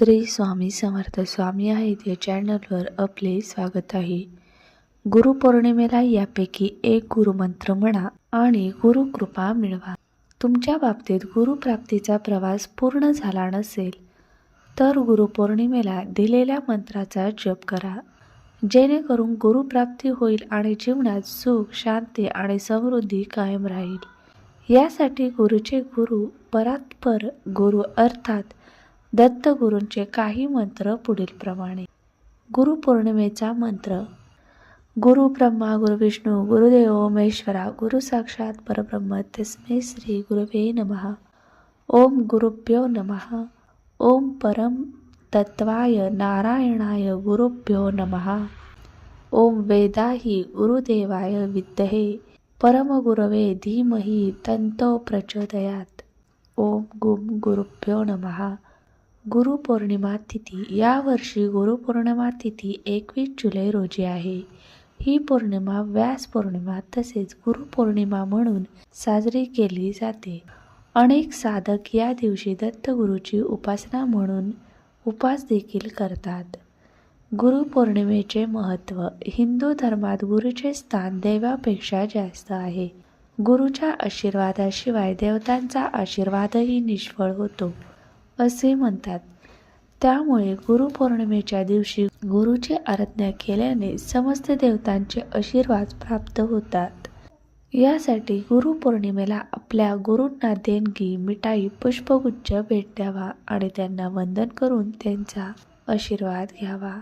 श्री स्वामी समर्थ स्वामी आहेत या चॅनलवर आपले स्वागत आहे. गुरुपौर्णिमेला यापैकी एक गुरुमंत्र म्हणा आणि गुरुकृपा मिळवा. तुमच्या बाबतीत गुरुप्राप्तीचा प्रवास पूर्ण झाला नसेल तर गुरुपौर्णिमेला दिलेल्या मंत्राचा जप करा. जेणेकरून गुरुप्राप्ती होईल आणि जीवनात सुख शांती आणि समृद्धी कायम राहील. यासाठी गुरुचे गुरु परात्पर गुरु अर्थात दत्तगुरूंचे काही मंत्र पुढीलप्रमाणे. गुरुपौर्णिमेचा मंत्र. गुरु ब्रह्मा गुरु विष्णू गुरुदेव महेश्वरा गुरु साक्षात परब्रह्म तस्मै श्री गुरुवे नमः. ओम गुरुभ्यो नमः. ओम परम तत्वाय नारायणाय गुरुभ्यो नमः. ओम वेदाही गुरुदेवाय विद्महे. परमगुरवे धीमहि तंतो प्रचोदयात. ओम गुम गुरुभ्यो नमः. गुरुपौर्णिमा तिथी. यावर्षी गुरुपौर्णिमा तिथी एकवीस जुलै रोजी आहे. ही पौर्णिमा व्यास पौर्णिमा तसेच गुरुपौर्णिमा म्हणून साजरी केली जाते. अनेक साधक या दिवशी दत्तगुरूची उपासना म्हणून उपास देखील करतात. गुरुपौर्णिमेचे महत्त्व हिंदू धर्मात गुरुचे स्थान देवापेक्षा जास्त आहे. गुरुच्या आशीर्वादाशिवाय देवतांचा आशीर्वादही निष्फळ होतो. असे म्हणतात. त्यामुळे गुरुपौर्णिमेच्या दिवशी गुरुची आराधना केल्याने समस्त देवतांचे आशीर्वाद प्राप्त होतात. यासाठी गुरुपौर्णिमेला आपल्या गुरूंना देणगी मिठाई पुष्पगुच्छ भेट द्यावा आणि त्यांना वंदन करून त्यांचा आशीर्वाद घ्यावा.